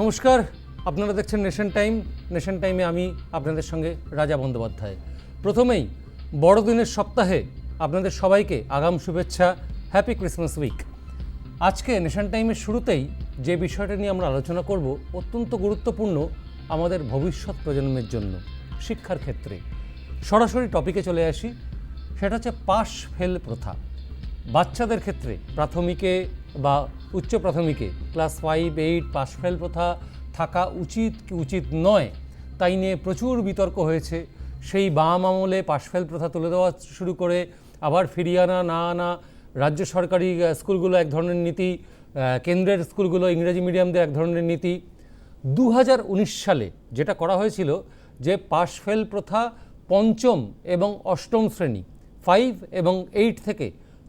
নমস্কার, আপনারা দেখছেন নেশন টাইম নেশন টাইমে আমি আপনাদের সঙ্গে রাজা বন্দ্যোপাধ্যায়। প্রথমেই, বড়দিনের সপ্তাহে আপনাদের সবাইকে আগাম শুভেচ্ছা হ্যাপি ক্রিসমাস উইক আজকে নেশন টাইমের শুরুতেই যে বিষয়টা নিয়ে আমরা আলোচনা করব অত্যন্ত গুরুত্বপূর্ণ আমাদের ভবিষ্যৎ প্রজন্মের জন্য, শিক্ষার ক্ষেত্রে। সরাসরি টপিকে চলে আসি, সেটা হচ্ছে পাশ ফেল প্রথা। বাচ্চাদের ক্ষেত্রে প্রাথমিকে বা উচ্চ প্রাথমিকে class five, eight pass fail প্রথা থাকা উচিত কি উচিত নয়, তাই নিয়ে প্রচুর বিতর্ক হয়েছে। সেই বাম আমলে পাশ ফেল প্রথা তুলে দেওয়া শুরু করে আবার ফিরিয়ে আনা, না আনা রাজ্য সরকারি স্কুলগুলো এক ধরনের নীতি কেন্দ্রের স্কুলগুলো ইংরেজি মিডিয়ামদের এক ধরনের নীতি। দু হাজার উনিশ সালে যেটা করা হয়েছিল যে পাশ ফেল প্রথা পঞ্চম এবং অষ্টম শ্রেণি, ফাইভ এবং এইট থেকে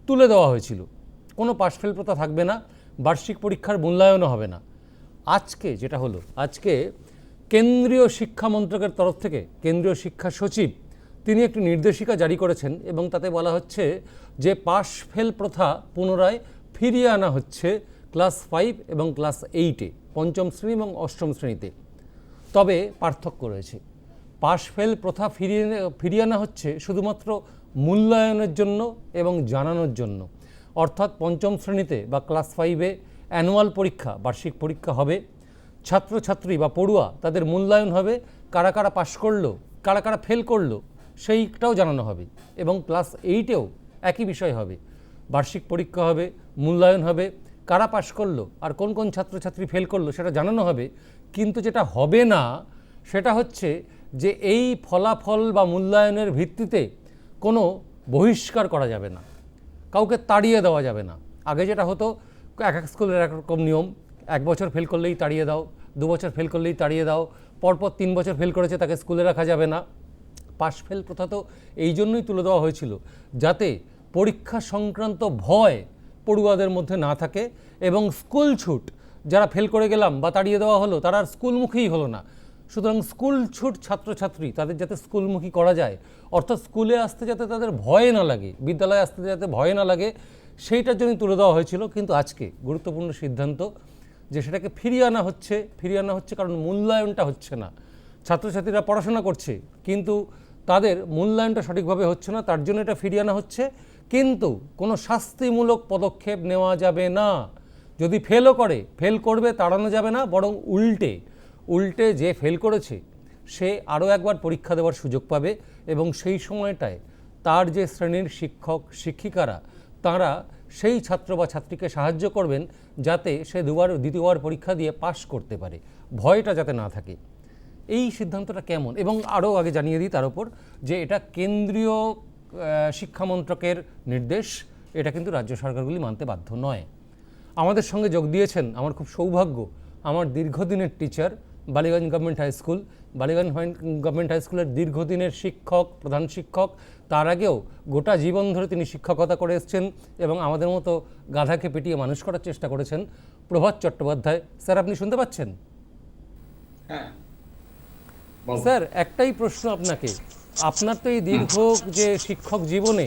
তুলে দেওয়া হয়েছিল। কোনো পাশ ফেল প্রথা থাকবে না, বার্ষিক পরীক্ষার মূল্যায়নও হবে না। আজকে যেটা হলো, আজকে কেন্দ্রীয় শিক্ষা মন্ত্রকের তরফ থেকে কেন্দ্রীয় শিক্ষা সচিব, তিনি একটি নির্দেশিকা জারি করেছেন এবং তাতে বলা হচ্ছে যে পাশ ফেল প্রথা পুনরায় ফিরিয়ে আনা হচ্ছে ক্লাস ফাইভ এবং ক্লাস এইটে, পঞ্চম শ্রেণি এবং অষ্টম শ্রেণীতে। তবে পার্থক্য রয়েছে। পাশ ফেল প্রথা ফিরিয়ে ফিরিয়ে আনা হচ্ছে শুধুমাত্র মূল্যায়নের জন্য এবং জানানোর জন্য। অর্থাৎ পঞ্চম শ্রেণীতে বা ক্লাস ফাইভে অ্যানুয়াল পরীক্ষা, বার্ষিক পরীক্ষা হবে। ছাত্রছাত্রী বা পড়ুয়া তাদের মূল্যায়ন হবে, কারা কারা পাশ করল, কারা কারা ফেল করল, সেইটাও জানানো হবে এবং ক্লাস এইটেও একই বিষয় হবে। বার্ষিক পরীক্ষা হবে, মূল্যায়ন হবে, কারা পাশ করল আর কোন কোন ছাত্রছাত্রী ফেল করল সেটা জানানো হবে। কিন্তু যেটা হবে না, সেটা হচ্ছে যে এই ফলাফল বা মূল্যায়নের ভিত্তিতে কোনো বহিষ্কার করা যাবে না। কাউকে তাড়িয়ে দেওয়া যাবে না। আগে যেটা হতো, এক এক স্কুলের একরকম নিয়ম, এক বছর ফেল করলেই তাড়িয়ে দাও, দু বছর ফেল করলেই তাড়িয়ে দাও, পরপর তিন বছর ফেল করেছে তাকে স্কুলে রাখা যাবে না। পাশ ফেল প্রথা তো এই জন্যই তুলে দেওয়া হয়েছিল, যাতে পরীক্ষা সংক্রান্ত ভয় পড়ুয়াদের মধ্যে না থাকে এবং স্কুল ছুট, যারা ফেল করে গেলাম বা তাড়িয়ে দেওয়া হলো, তারা আর স্কুলমুখীই হলো না। সুতরাং স্কুল ছুট ছাত্রছাত্রী, তাদের যাতে স্কুলমুখী করা যায়, অর্থাৎ স্কুলে আসতে যাতে তাদের ভয় না লাগে, বিদ্যালয়ে আসতে যাতে ভয় না লাগে, সেইটার জন্য তুলে দেওয়া হয়েছিল। কিন্তু আজকে গুরুত্বপূর্ণ সিদ্ধান্ত যে সেটাকে ফিরিয়ে আনা হচ্ছে, ফিরিয়ে আনা হচ্ছে কারণ মূল্যায়নটা হচ্ছে না। ছাত্রছাত্রীরা পড়াশোনা করছে, কিন্তু তাদের মূল্যায়নটা সঠিকভাবে হচ্ছে না, তার জন্য এটা ফিরিয়ে আনা হচ্ছে। কিন্তু কোনো শাস্তিমূলক পদক্ষেপ নেওয়া যাবে না। যদি ফেলও করে ফেল করবে, তাড়ানো যাবে না, বরং উল্টে। উল্টে যে ফেল করেছে সে আরও একবার পরীক্ষা দেওয়ার সুযোগ পাবে এবং সেই সময়টায় তার যে শ্রেণির শিক্ষক শিক্ষিকারা তারা সেই ছাত্র বা ছাত্রীকে সাহায্য করবেন যাতে সে দুবার দ্বিতীয়বার পরীক্ষা দিয়ে পাশ করতে পারে। ভয়টা যাতে না থাকে। এই সিদ্ধান্তটা কেমন? এবং আরও আগে জানিয়ে দিই তার উপর যে এটা কেন্দ্রীয় আহ, শিক্ষা মন্ত্রকের নির্দেশ। এটা কিন্তু রাজ্য সরকারগুলি মানতে বাধ্য নয়। আমাদের সঙ্গে যোগ দিয়েছেন আমার খুব সৌভাগ্য। আমার দীর্ঘদিনের teacher Ballygunge government high school. Ballygunge government high স্কুলের দীর্ঘদিনের শিক্ষক প্রধান শিক্ষক তার আগেও গোটা জীবন ধরে তিনি শিক্ষকতা করে এসেছেন এবং আমাদের মতো গাধাকে পেটিয়ে মানুষ করার চেষ্টা করেছেন। প্রভাত চট্টোপাধ্যায় স্যার আপনি শুনতে পাচ্ছেন? হ্যাঁ। স্যার একটাই প্রশ্ন আপনাকে। আপনার তো এই দীর্ঘ যে শিক্ষক জীবনে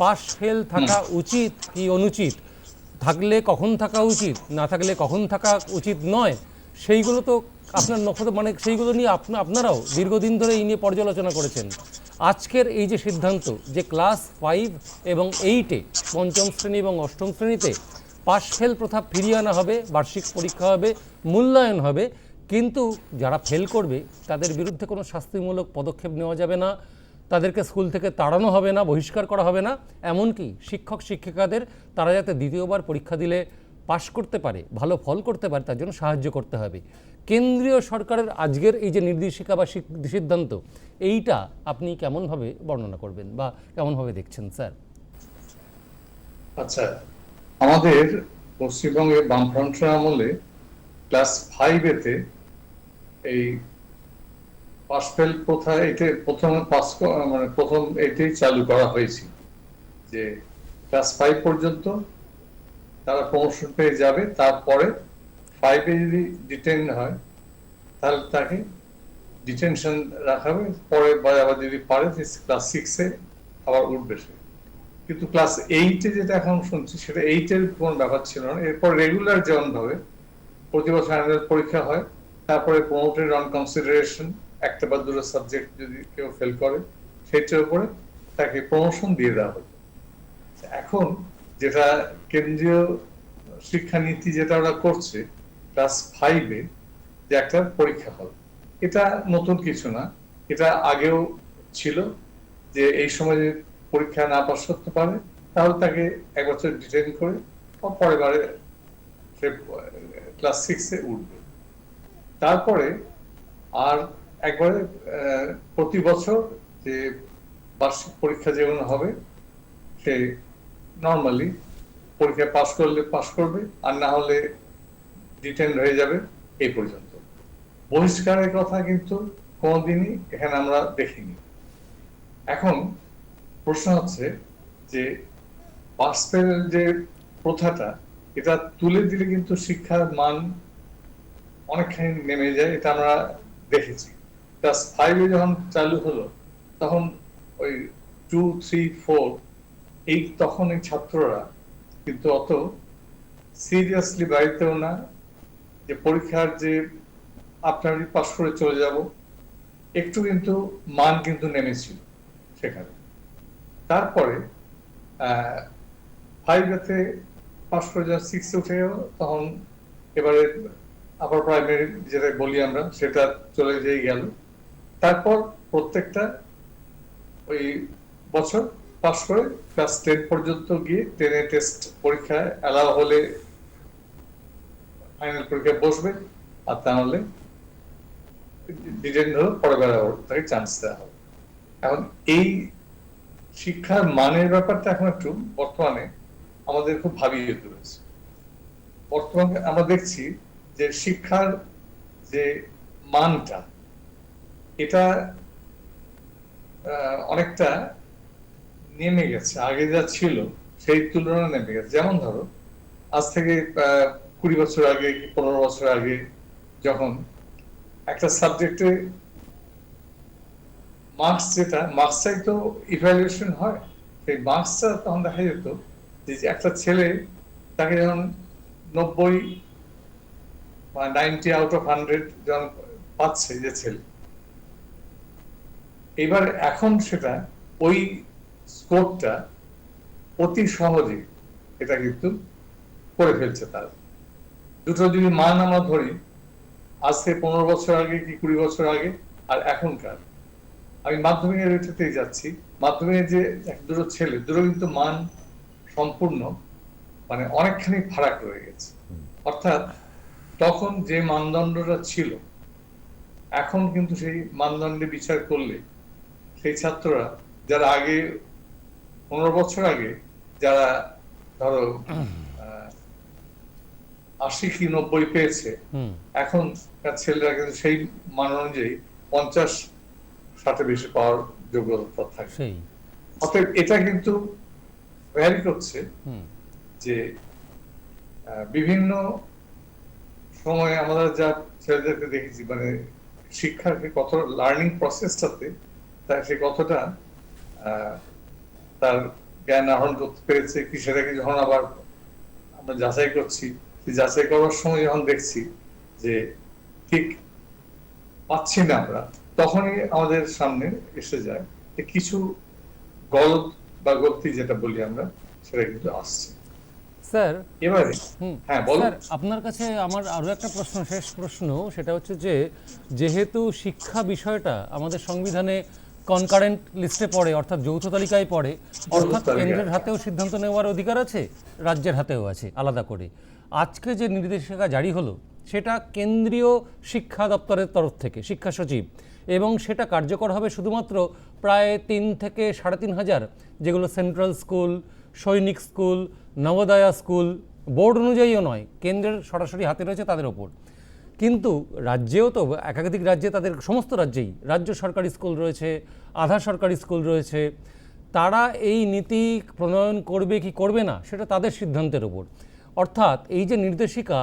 পাশ ফেল থাকা উচিত কি অনুচিত? থাকলে কখন থাকা উচিত? না থাকলে কখন থাকা উচিত নয়? সেইগুলো তো আপনার নখ মানে সেইগুলো নিয়ে আপনা, আপনারাও দীর্ঘদিন ধরে এই নিয়ে পর্যালোচনা করেছেন। আজকের এই যে সিদ্ধান্ত যে ক্লাস ফাইভ এবং এইটে, পঞ্চম শ্রেণি এবং অষ্টম শ্রেণীতে পাশ ফেল প্রথা ফিরিয়ে আনা হবে, বার্ষিক পরীক্ষা হবে, মূল্যায়ন হবে, কিন্তু যারা ফেল করবে, তাদের বিরুদ্ধে কোনো শাস্তিমূলক পদক্ষেপ নেওয়া যাবে না, তাদেরকে স্কুল থেকে তাড়ানো হবে না, বহিষ্কার করা হবে না, এমনকি শিক্ষক, শিক্ষিকাদের তারা যাতে দ্বিতীয়বার পরীক্ষা দিলে পাশ করতে পারে, ভালো ফল করতে পারে, তার জন্য সাহায্য করতে হবে। কেন্দ্রীয় সরকারের আজকের এই যে নির্দেশিকা বা সিদ্ধান্ত, এইটা আপনি কেমনভাবে বর্ণনা করবেন বা কেমনভাবে দেখছেন, স্যার? আচ্ছা আমাদের পশ্চিমবঙ্গে বামফ্রন্টের আমলে ক্লাস ফাইভেতে এই পাস ফেল প্রথা এতে প্রথম পাস মানে প্রথম এটাই চালু করা হয়েছিল যে ক্লাস ফাইভ পর্যন্ত তারা প্রমোশন পেয়ে যাবে, তারপরে ফাইভে যদি ডিটেন হয়, তাহলে তাকে ডিটেনশন রাখা হবে। পরে আবার যদি পারে ক্লাস সিক্সে আবার উঠবে সে। কিন্তু ক্লাস এইটে যেটা এখন শুনছি, সেটা এইটের কোনো ব্যাপার ছিল না। এরপর রেগুলার যেমন ভাবে প্রতি বছর অ্যানুয়াল পরীক্ষা হয়, তারপরে প্রমোটেড অন কনসিডারেশন একটা বা দুটো সাবজেক্ট যদি কেউ ফেল করে, সেটার উপরে তাকে প্রমোশন দিয়ে দেওয়া হতো এখন যেটা কেন্দ্রীয় শিক্ষানীতি যেটা ওরা করছে ক্লাস ফাইভে যে একটা পরীক্ষা হবে এটা নতুন কিছু না। এটা আগেও ছিল যে এই সময় পরীক্ষা না পাস করতে পারে। তাহলে তাকে এক বছর ডিটেন করে পরের বারে সে ক্লাস সিক্সে উঠবে। তারপরে আর একবারে প্রতি বছর যে বার্ষিক পরীক্ষা যেমন হবে, সে নর্মালি পরীক্ষা পাশ করলে পাশ করবে। আর না হলে ডিটেন্ড হয়ে যাবে এই পর্যন্ত। বহিষ্কারের কথা কিন্তু কোনোদিনই এখানে আমরা দেখিনি। এখন প্রশ্ন হচ্ছে যে পাস যে প্রথাটা, এটা তুলে দিলে কিন্তু শিক্ষার মান অনেকখানি নেমে যায়, এটা আমরা দেখেছি। ক্লাস ফাইভে যখন চালু হলো, তখন ওই টু থ্রি ফোর এই তখন এই ছাত্ররা কিন্তু অত সিরিয়াসলি বাড়িতেও না যে পরীক্ষার যে আপনার পাশ করে চলে যাব, একটু কিন্তু মান কিন্তু নেমেছিল সেখানে। তারপরে ফাইভেতে পাশ করে যখন সিক্সে উঠে গেল, তখন এবারে আপার প্রাইমারি যেটা বলি আমরা, সেটা চলে যেয়ে গেল। তারপর প্রত্যেকটা ওই বছর পাশ করে ক্লাস টেন পর্যন্ত গিয়ে টেনে টেস্ট পরীক্ষায় অ্যালাউ হলে ফাইনাল পরীক্ষায় বসবে, আর তাহলে ডিটেন হলে পরে বেলা তাকে চান্স দেওয়া হবে। এখন এই শিক্ষার মানের ব্যাপারটা এখন একটু বর্তমানে আমাদের খুব ভাবিয়ে তুলেছে বর্তমানে আমরা দেখছি যে শিক্ষার যে মানটা, এটা অনেকটা নেমে গেছে, আগে যা ছিল সেই তুলনায় নেমে গেছে। যেমন ধরো, আজ থেকে কুড়ি বছর আগে কি পনেরো বছর আগে যখন একটা সাবজেক্টে মার্কস যেটা মার্কসটাই তো ইভ্যালুয়েশন হয়। সেই মার্কসটা তখন দেখা যেত যে একটা ছেলে তাকে যখন নব্বই নাইনটি আউট অফ হান্ড্রেড যখন পাচ্ছে যে ছেলে, এবার এখন সেটা ওই স্কোরটা অতি সহজে এটা কিন্তু করে ফেলছে তারা। দুটো যদি মান আমরা ধরি, আজ থেকে পনেরো বছর আগে কি কুড়ি বছর আগে, আর এখনকার, আমি মাধ্যমিকের এটাতেই যাচ্ছি। মাধ্যমিকের যে এক দুটো ছেলে, দুটো কিন্তু মান সম্পূর্ণ মানে অনেকখানি ফারাক রয়ে গেছে। অর্থাৎ তখন যে মানদণ্ডটা ছিল, এখন কিন্তু সেই মানদণ্ডে বিচার করলে সেই ছাত্ররা যারা আগে, পনেরো বছর আগে যারা ধরো আশি কি নব্বই পেয়েছে। এখন ছেলেরা কিন্তু সেই মান অনুযায়ী পঞ্চাশ ষাটে বেশি পাওয়ার যোগ্যতা থাকে অতএব এটা কিন্তু ভ্যারি করছে যে বিভিন্ন সময়ে আমরা যা ছেলেদেরকে দেখেছি মানে শিক্ষার কত লার্নিং প্রসেসটাতে তার সে কতটা আহ, তার জ্ঞান আহরণ করতে পেরেছে কি সেটাকে যখন আবার আমরা যাচাই করছি যাচাই করার সময় যখন দেখছি যে ঠিক পাচ্ছি না আমরা তখনই আমাদের সামনে এসে যায় যে কিছু গলত বা গলতি যেটা বলি আমরা সেটা কিন্তু আসছে। স্যার এবারে হ্যাঁ স্যার আপনার কাছে আমার আরও একটা প্রশ্ন শেষ প্রশ্ন সেটা হচ্ছে যে যেহেতু শিক্ষা বিষয়টা আমাদের সংবিধানে কনকারেন্ট লিস্টে পড়ে অর্থাৎ যৌথ তালিকায় পড়ে অর্থাৎ কেন্দ্রের হাতেও সিদ্ধান্ত নেওয়ার অধিকার আছে রাজ্যের হাতেও আছে আলাদা করে। আজকে যে নির্দেশিকা জারি হলো, সেটা কেন্দ্রীয় শিক্ষা দপ্তরের তরফ থেকে, শিক্ষা সচিব। এবং সেটা কার্যকর হবে শুধুমাত্র প্রায় তিন থেকে সাড়ে তিন হাজার, যেগুলো central school, Sainik school, Navodaya school, board অনুযায়ীও নয়, কেন্দ্রের সরাসরি হাতে রয়েছে তাদের ওপর। কিন্তু রাজ্যেও তো, একাধিক রাজ্যে তাদের সমস্ত রাজ্যেই রাজ্য সরকারি স্কুল রয়েছে, আধা সরকারি স্কুল রয়েছে। তারা এই নীতি প্রণয়ন করবে কি করবে না, সেটা তাদের সিদ্ধান্তের ওপর। অর্থাৎ এই যে নির্দেশিকা,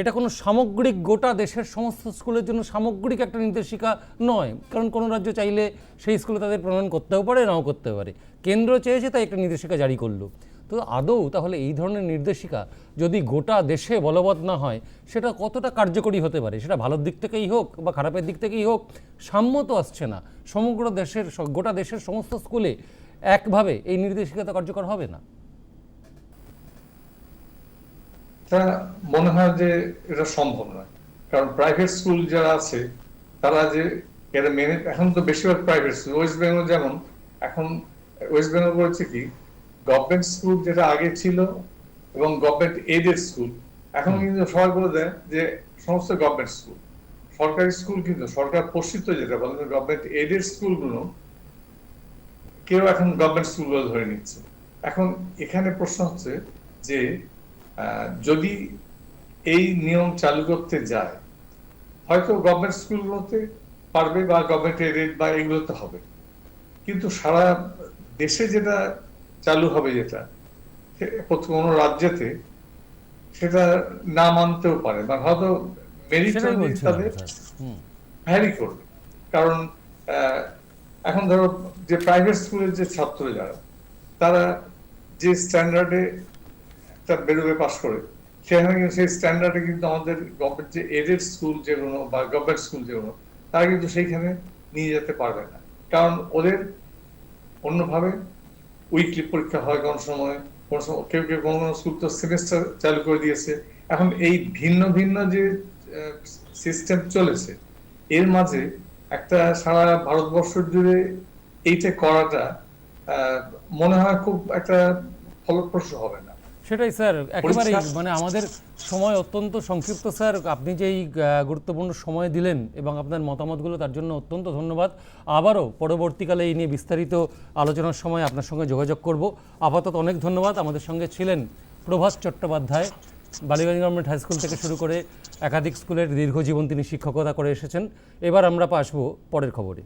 এটা কোনো সামগ্রিক গোটা দেশের সমস্ত স্কুলের জন্য সামগ্রিক একটা নির্দেশিকা নয়। কারণ কোনো রাজ্য চাইলে সেই স্কুলে তাদের প্রণয়ন করতেও পারে, নাও করতে পারে। কেন্দ্র চেয়েছে তাই একটা নির্দেশিকা জারি করল। তো আদৌ তাহলে এই ধরনের নির্দেশিকা যদি গোটা দেশে বলবৎ না হয়, সেটা কতটা কার্যকরী হতে পারে? সেটা ভালোর দিক থেকেই হোক বা খারাপের দিক থেকেই হোক, সাম্য তো আসছে না। সমগ্র দেশের গোটা দেশের সমস্ত স্কুলে একভাবে এই নির্দেশিকা তো কার্যকর হবে না। তা মনে হয় যে এটা সম্ভব নয়। কারণ প্রাইভেট স্কুল যারা আছে তারা যে এটা মেনে এখন তো বেশিরভাগ প্রাইভেট স্কুল ওয়েস্ট বেঙ্গল যেমন এখন ওয়েস্ট বেঙ্গল বলছে কি গভর্নমেন্ট স্কুল যেটা আগে ছিল এবং গভর্নমেন্ট এডেড স্কুল এখন কিন্তু সবাই বলে দেয় যে সমস্ত গভর্নমেন্ট স্কুল সরকারি স্কুল কিন্তু সরকার পোষিত যেটা বলে গভর্নমেন্ট এডেড স্কুলগুলো কেউ এখন গভর্নমেন্ট স্কুলগুলো ধরে নিচ্ছে। এখন এখানে প্রশ্ন হচ্ছে যে যদি এই নিয়ম চালু করতে যায় হয়তো গভর্নমেন্ট স্কুলগুলোতে পারবে বা গভর্নমেন্ট এডেড বা এগুলোতে হবে। কিন্তু সারা দেশে যেটা চালু হবে যেটা কোনো রাজ্যেতে সেটা না মানতেও পারে। মানে হয়তো মেরিট তাদের হুম। ভ্যারি করবে। কারণ এখন ধরো যে প্রাইভেট স্কুলের যে ছাত্র যারা তারা যে স্ট্যান্ডার্ডে একটা বেরোবে পাস করে। সেখানে কিন্তু সেই স্ট্যান্ডার্ডে কিন্তু আমাদের গভর্নমেন্ট যে এডেড স্কুল যেগুলো বা গভর্নমেন্ট স্কুল যেগুলো তারা কিন্তু সেইখানে নিয়ে যেতে পারবে না। কারণ ওদের অন্যভাবে উইকলি পরীক্ষা হয় কোন সময় কোন সময় কেউ কেউ কোনো কোনো স্কুল তো সেমিস্টার চালু করে দিয়েছে। এখন এই ভিন্ন ভিন্ন যে সিস্টেম চলেছে, এর মাঝে একটা সারা ভারতবর্ষ জুড়ে এইটা করাটা মনে হয় খুব একটা ফলপ্রসূ হবে না। সেটাই স্যার একেবারেই মানে আমাদের সময় অত্যন্ত সংক্ষিপ্ত স্যার আপনি যেই আহ, গুরুত্বপূর্ণ সময় দিলেন এবং আপনার মতামতগুলো তার জন্য অত্যন্ত ধন্যবাদ। আবারও পরবর্তীকালে এই নিয়ে বিস্তারিত আলোচনার সময় আপনার সঙ্গে যোগাযোগ করব। আপাতত অনেক ধন্যবাদ। আমাদের সঙ্গে ছিলেন Prabhas Chattopadhyay Ballygunge government high school থেকে শুরু করে একাধিক স্কুলের দীর্ঘজীবন তিনি শিক্ষকতা করে এসেছেন। এবার আমরা আসব পরের খবরে।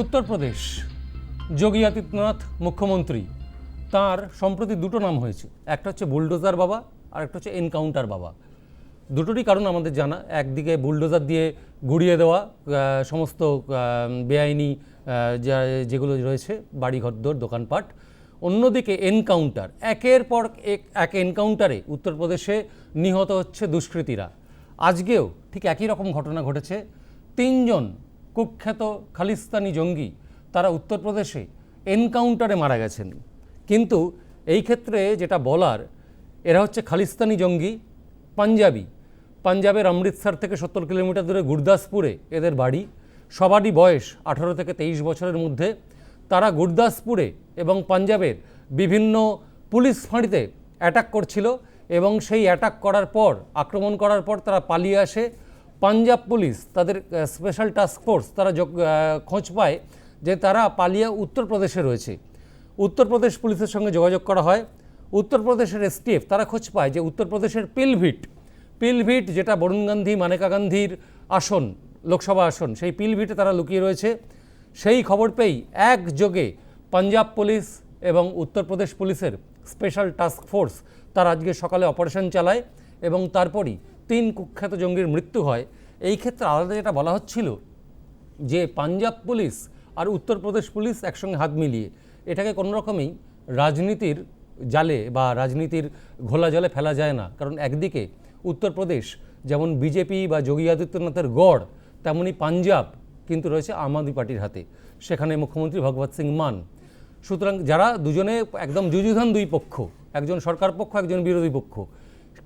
উত্তরপ্রদেশ যোগী আদিত্যনাথ মুখ্যমন্ত্রী, তার সম্প্রতি দুটো নাম হয়েছে। একটা হচ্ছে বুলডোজার বাবা আর একটা হচ্ছে এনকাউন্টার বাবা। দুটোরই কারণ আমাদের জানা, একদিকে বুলডোজার দিয়ে গুড়িয়ে দেওয়া সমস্ত বেআইনি যেগুলো রয়েছে বাড়ি ঘরদোর দোকানপাট। অন্যদিকে এনকাউন্টার, একের পর এক এক এনকাউন্টারে উত্তরপ্রদেশে নিহত হচ্ছে দুষ্কৃতীরা। আজকেও ঠিক একই রকম ঘটনা ঘটেছে। তিনজন কুখ্যাত খালিস্তানি জঙ্গি তারা উত্তরপ্রদেশে এনকাউন্টারে মারা গেছেন। কিন্তু এই ক্ষেত্রে যেটা বলার, এরা হচ্ছে খালিস্তানি জঙ্গি, পাঞ্জাবি। পাঞ্জাবের অমৃতসর থেকে সত্তর কিলোমিটার দূরে গুরদাসপুরে এদের বাড়ি। সবারই বয়স আঠারো থেকে তেইশ বছরের মধ্যে। তারা গুরদাসপুরে এবং পাঞ্জাবের বিভিন্ন পুলিশ ফাঁড়িতে অ্যাটাক করছিল এবং সেই অ্যাটাক করার পর, আক্রমণ করার পর তারা পালিয়ে আসে। পাঞ্জাব পুলিশ তাদের স্পেশাল টাস্ক ফোর্স তারা খোঁজ পায় যে তারা পালিয়ে উত্তরপ্রদেশে রয়েছে। উত্তরপ্রদেশ পুলিশের সঙ্গে যোগাযোগ করা হয়। উত্তরপ্রদেশের এসটিএফ, তারা খোঁজ পায় যে উত্তরপ্রদেশের পিলভিট পিলভিট যেটা বরুণ গান্ধী, মানেকা গান্ধীর আসন, লোকসভা আসন, সেই পিলভিটে তারা লুকিয়ে রয়েছে। সেই খবর পেয়েই একযোগে পাঞ্জাব পুলিশ এবং উত্তরপ্রদেশ পুলিশের স্পেশাল টাস্ক ফোর্স তারা আজকে সকালে অপারেশন চালায় এবং তারপরই তিন কুখ্যাত জঙ্গির মৃত্যু হয়। এই ক্ষেত্রে আলাদা যেটা বলা হচ্ছিল যে পাঞ্জাব পুলিশ আর উত্তরপ্রদেশ পুলিশ একসঙ্গে হাত মিলিয়ে এটাকে কোনো রকমেই রাজনীতির জালে বা রাজনীতির ঘোলা জলে ফেলা যায় না। কারণ একদিকে উত্তরপ্রদেশ যেমন বিজেপি বা যোগী আদিত্যনাথের গড়, তেমনি পাঞ্জাব কিন্তু রয়েছে আম আদমি পার্টির হাতে। সেখানে মুখ্যমন্ত্রী ভগবত সিং মান। সুতরাং যারা দুজনে একদম যুযুধান দুই পক্ষ, একজন সরকার পক্ষ, একজন বিরোধী পক্ষ,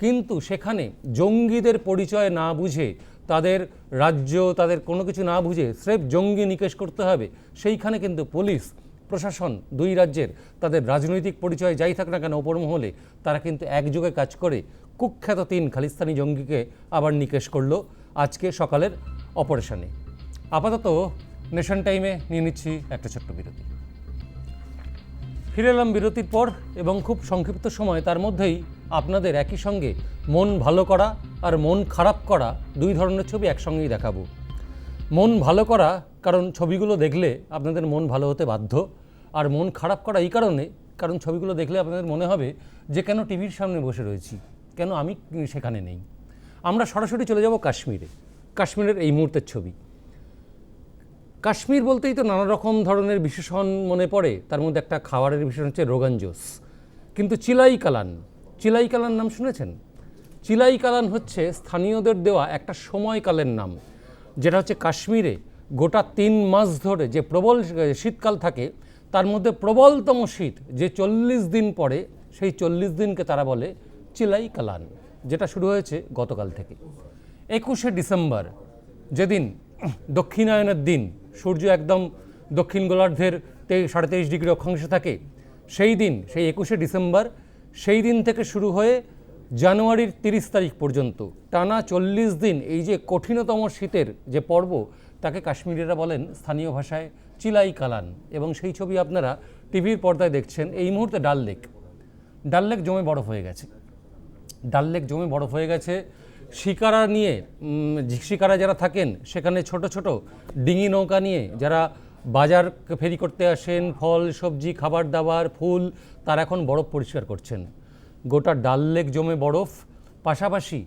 কিন্তু সেখানে জঙ্গিদের পরিচয় না বুঝে তাদের রাজ্য, তাদের কোনো কিছু না বুঝে স্রেফ জঙ্গি নিকেশ করতে হবে। সেইখানে কিন্তু পুলিশ, প্রশাসন দুই রাজ্যের তাদের রাজনৈতিক পরিচয় যাই থাক না কেন মহলে, তারা কিন্তু একযোগে কাজ করে। কুখ্যাত তিন খালিস্তানি জঙ্গিকে আবার নিকেশ করল আজকে সকালের অপারেশনে। আপাতত নেশন টাইমে নিয়ে নিচ্ছি একটা ছোট্ট বিরতি। ফিরে এলাম বিরতির পর এবং খুব সংক্ষিপ্ত সময়, তার মধ্যেই আপনাদের একই সঙ্গে মন ভালো করা আর মন খারাপ করা দুই ধরনের ছবি একসঙ্গেই দেখাবো। মন ভালো করা, কারণ ছবিগুলো দেখলে আপনাদের মন ভালো হতে বাধ্য, আর মন খারাপ করা এই কারণে, কারণ ছবিগুলো দেখলে আপনাদের মনে হবে যে কেন টিভির সামনে বসে রয়েছি, কেন আমি সেখানে নেই। আমরা সরাসরি চলে যাব কাশ্মীরে, কাশ্মীরের এই মুহূর্তের ছবি। কাশ্মীর বলতেই তো নানা রকম ধরনের বিশেষণ মনে পড়ে। তার মধ্যে একটা খাবারের বিশেষণ হচ্ছে রোগান জোস কিন্তু চিলাই কালান চিলাই কালান নাম শুনেছেন? চিলাই কালান হচ্ছে স্থানীয়দের দেওয়া একটা সময়কালের নাম, যেটা হচ্ছে কাশ্মীরে গোটা তিন মাস ধরে যে প্রবল শীতকাল থাকে, তার মধ্যে প্রবলতম শীত যে চল্লিশ দিন পরে, সেই চল্লিশ দিনকে তারা বলে চিলাই কালান, যেটা শুরু হয়েছে গতকাল থেকে। একুশে ডিসেম্বর, যেদিন দক্ষিণায়নের দিন সূর্য একদম দক্ষিণ গোলার্ধের সাড়ে তেইশ ডিগ্রি অক্ষাংশে থাকে। সেই দিন, সেই একুশে ডিসেম্বর, সেই দিন থেকে শুরু হয়ে জানুয়ারির তিরিশ তারিখ পর্যন্ত টানা চল্লিশ দিন এই যে কঠিনতম শীতের যে পর্ব, তাকে কাশ্মীরিরা বলেন স্থানীয় ভাষায় চিলাই কালান। এবং সেই ছবি আপনারা টিভির পর্দায় দেখছেন। এই মুহূর্তে ডাল লেক। ডাল লেক জমে বরফ হয়ে গেছে। ডাল লেক জমে বরফ হয়ে গেছে। শিকারা নিয়ে শিকারা যারা থাকেন, সেখানে ছোট ছোট ডিঙি নৌকা নিয়ে যারা বাজার ফেরি করতে আসেন, ফল, সবজি, খাবার দাবার, ফুল, তারা এখন বরফ পরিষ্কার করছেন। গোটা ডাল লেক জমে বরফ, পাশাপাশি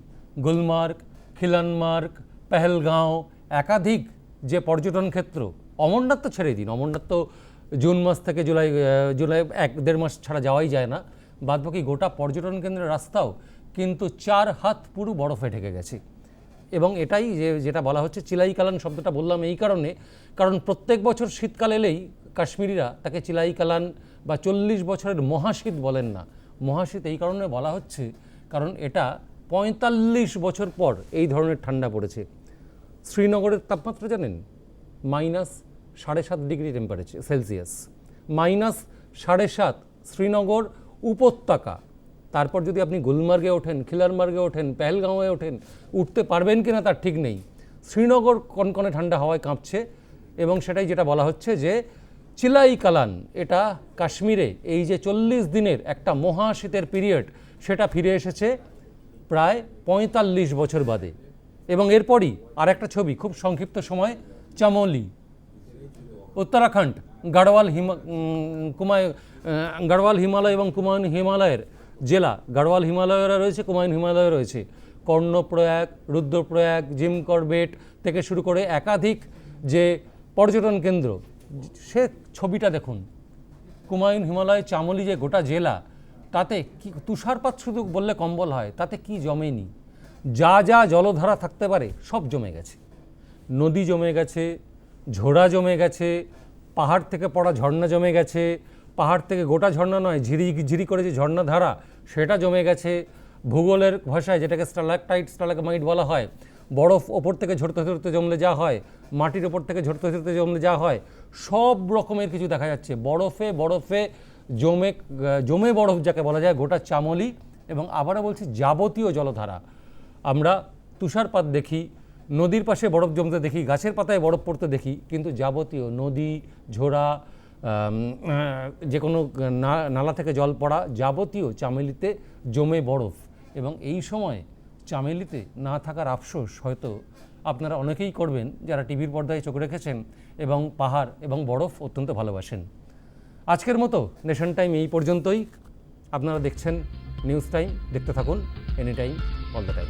গুলমার্গ, খিলানমার্গ, পেহেলগাঁও, একাধিক যে পর্যটন ক্ষেত্র, অমরনাথ তো ছেড়ে দিন, অমরনাথ তো জুন মাস থেকে জুলাই জুলাই, এক, দেড় মাস ছাড়া যাওয়াই যায় না। বাদবাকি গোটা পর্যটন কেন্দ্রের রাস্তাও কিন্তু চার হাত পুরো বরফে ঢেকে গেছে। এবং এটাই যে, যেটা বলা হচ্ছে চিলাই কালান শব্দটা বললাম এই কারণে, কারণ প্রত্যেক বছর শীতকাল এলেই কাশ্মীরিরা তাকে চিলাই কালান বা চল্লিশ বছরের মহাশীত বলেন না। মহাশীত এই কারণে বলা হচ্ছে কারণ এটা পঁয়তাল্লিশ বছর পর এই ধরনের ঠান্ডা পড়েছে। শ্রীনগরের তাপমাত্রা জানেন? মাইনাস সাড়ে সাত ডিগ্রি টেম্পারেচার সেলসিয়াস। মাইনাস সাড়ে সাত শ্রীনগর উপত্যকা। তারপর যদি আপনি গুলমার্গে ওঠেন খিলারমার্গে ওঠেন, পেহেলগাঁওয়ে ওঠেন, উঠতে পারবেন কিনা তার ঠিক নেই। শ্রীনগর কনকনে ঠান্ডা হাওয়ায় কাঁপছে এবং সেটাই যেটা বলা হচ্ছে যে চিলাই কালান এটা কাশ্মীরে এই যে চল্লিশ দিনের একটা মহা শীতের পিরিয়ড, সেটা ফিরে এসেছে প্রায় পঁয়তাল্লিশ বছর বাদে। এবং এরপরই আর একটা ছবি, খুব সংক্ষিপ্ত সময়, চামোলি, উত্তরাখণ্ড, গাড়ওয়াল হিমা কুমায় গাড়ওয়াল হিমালয় এবং কুমায়ুন হিমালয়ের জেলা গাড়ওয়াল হিমালয়েরা রয়েছে, কুমায়ুন হিমালয় রয়েছে। কর্ণপ্রয়াগ, রুদ্রপ্রয়াগ, জিম করবেট থেকে শুরু করে একাধিক যে পর্যটন কেন্দ্র, সে ছবিটা দেখুন। কুমায়ুন হিমালয়, চামলি যে গোটা জেলা, তাতে কি, তুষারপাত শুধু বললে কম্বল হয়, তাতে কি জমেনি? যা যা জলধারা থাকতে পারে, সব জমে গেছে। নদী জমে গেছে, ঝোড়া জমে গেছে, পাহাড় থেকে পড়া ঝর্ণা জমে গেছে পাহাড় থেকে গোটা ঝর্ণা নয়, ঝিরি ঝিরি করে যে ঝর্ণা ধারা, সেটা জমে গেছে ভূগোলের ভাষায়, যেটাকে স্টালাকটাইট, স্টালাকমাইট বলা হয়। বরফ ওপর থেকে ঝরতে ঝরতে জমলে যা হয়, মাটির ওপর থেকে ঝরতে ঝরতে জমলে যা হয়, সব রকমের কিছু দেখা যাচ্ছে। বরফে বরফে জমে জমে বরফ যাকে বলা যায়, গোটা চামলি এবং আবারও বলছি যাবতীয় জলধারা। আমরা তুষারপাত দেখি, নদীর পাশে বরফ জমতে দেখি, গাছের পাতায় বরফ পড়তে দেখি, কিন্তু যাবতীয় নদী, ঝোড়া যে কোনো নালা থেকে জল পড়া যাবতীয় চামেলিতে জমে বরফ এবং এই সময় চামেলিতে না থাকার আফসোস হয়তো আপনারা অনেকেই করবেন যারা টিভির পর্দায় চোখ রেখেছেন এবং পাহাড় এবং বরফ অত্যন্ত ভালোবাসেন। আজকের মতো নেশন টাইম এই পর্যন্তই। আপনারা দেখছেন নিউজ টাইম, দেখতে থাকুন any time, all the time.